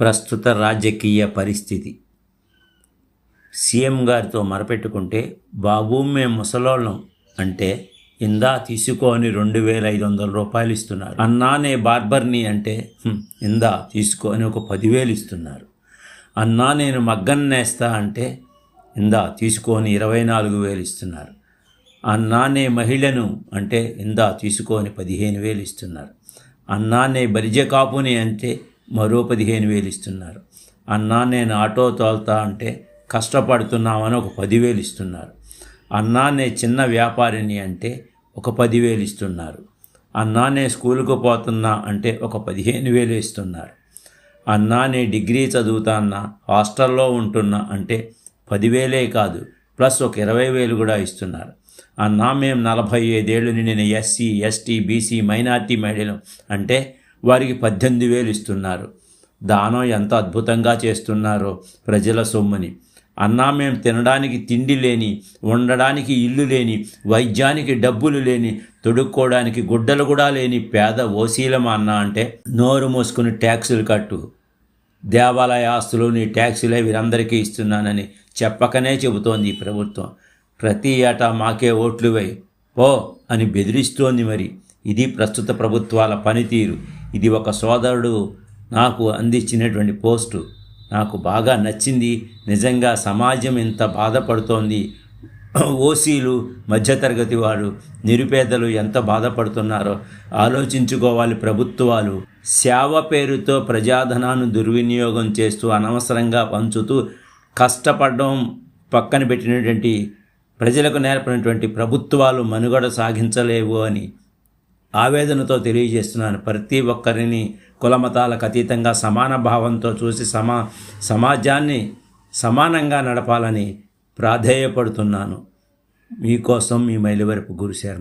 ప్రస్తుత రాజకీయ పరిస్థితి. సీఎం గారితో మరపెట్టుకుంటే బాబు మేము ముసలోళ్ళం అంటే ఇందా తీసుకొని రెండు వేల ఐదు వందల రూపాయలు ఇస్తున్నారు. అన్నానే బార్బర్ని అంటే ఇందా తీసుకొని ఒక పదివేలు ఇస్తున్నారు. అన్నా నేను మగ్గన్ నేస్తా అంటే ఇందా తీసుకొని ఇరవై నాలుగు వేలు ఇస్తున్నారు. అన్నానే మహిళను అంటే ఇందా తీసుకొని పదిహేను వేలు ఇస్తున్నారు. అన్నానే బరిజ కాపుని అంటే మరో పదిహేను వేలు ఇస్తున్నారు. అన్నా నేను ఆటో తోలుతా అంటే కష్టపడుతున్నామని ఒక పదివేలు ఇస్తున్నారు. అన్నా నే చిన్న వ్యాపారిని అంటే ఒక పదివేలు ఇస్తున్నారు. అన్నా నే స్కూలుకు పోతున్నా అంటే ఒక పదిహేను వేలు ఇస్తున్నారు. అన్నా నే డిగ్రీ చదువుతాన్నా హాస్టల్లో ఉంటున్నా అంటే పదివేలే కాదు ప్లస్ ఒక ఇరవై వేలు కూడా ఇస్తున్నారు. అన్నా మేము నలభై ఐదేళ్ళు నిండిన ఎస్సీ ఎస్టీ బీసీ మైనార్టీ మహిళలు అంటే వారికి పద్దెనిమిది వేలు ఇస్తున్నారు. దానం ఎంత అద్భుతంగా చేస్తున్నారో ప్రజల సొమ్ముని. అన్నా మేము తినడానికి తిండి లేని ఉండడానికి ఇల్లు లేని వైద్యానికి డబ్బులు లేని తొడుక్కోవడానికి గుడ్డలు కూడా లేని పేద ఓసీలం అన్నా అంటే నోరు మూసుకుని ట్యాక్సులు కట్టు. దేవాలయ ఆస్తులు నీ ట్యాక్సీలే వీరందరికీ ఇస్తున్నానని చెప్పకనే చెబుతోంది ఈ ప్రభుత్వం. ప్రతి ఏటా మాకే ఓట్లు వేయి. పో అని బెదిరిస్తోంది మరి. ఇది ప్రస్తుత ప్రభుత్వాల పనితీరు. ఇది ఒక సోదరుడు నాకు అందించినటువంటి పోస్టు. నాకు బాగా నచ్చింది. నిజంగా సమాజం ఎంత బాధపడుతోంది. ఓసీలు మధ్యతరగతి వారు నిరుపేదలు ఎంత బాధపడుతున్నారో ఆలోచించుకోవాలి ప్రభుత్వాలు. సేవ పేరుతో ప్రజాధనాన్ని దుర్వినియోగం చేస్తూ అనవసరంగా పంచుతూ కష్టపడడం పక్కన పెట్టినటువంటి ప్రజలకు నేర్పినటువంటి ప్రభుత్వాలు మనుగడ సాగించలేవు అని ఆవేదనతో తెలియజేస్తున్నాను. ప్రతి ఒక్కరిని కులమతాలకు అతీతంగా సమాన భావంతో చూసి సమా సమాజాన్ని సమానంగా నడపాలని ప్రాధేయపడుతున్నాను. మీకోసం మీ మైలివరపు గురుశర్మ.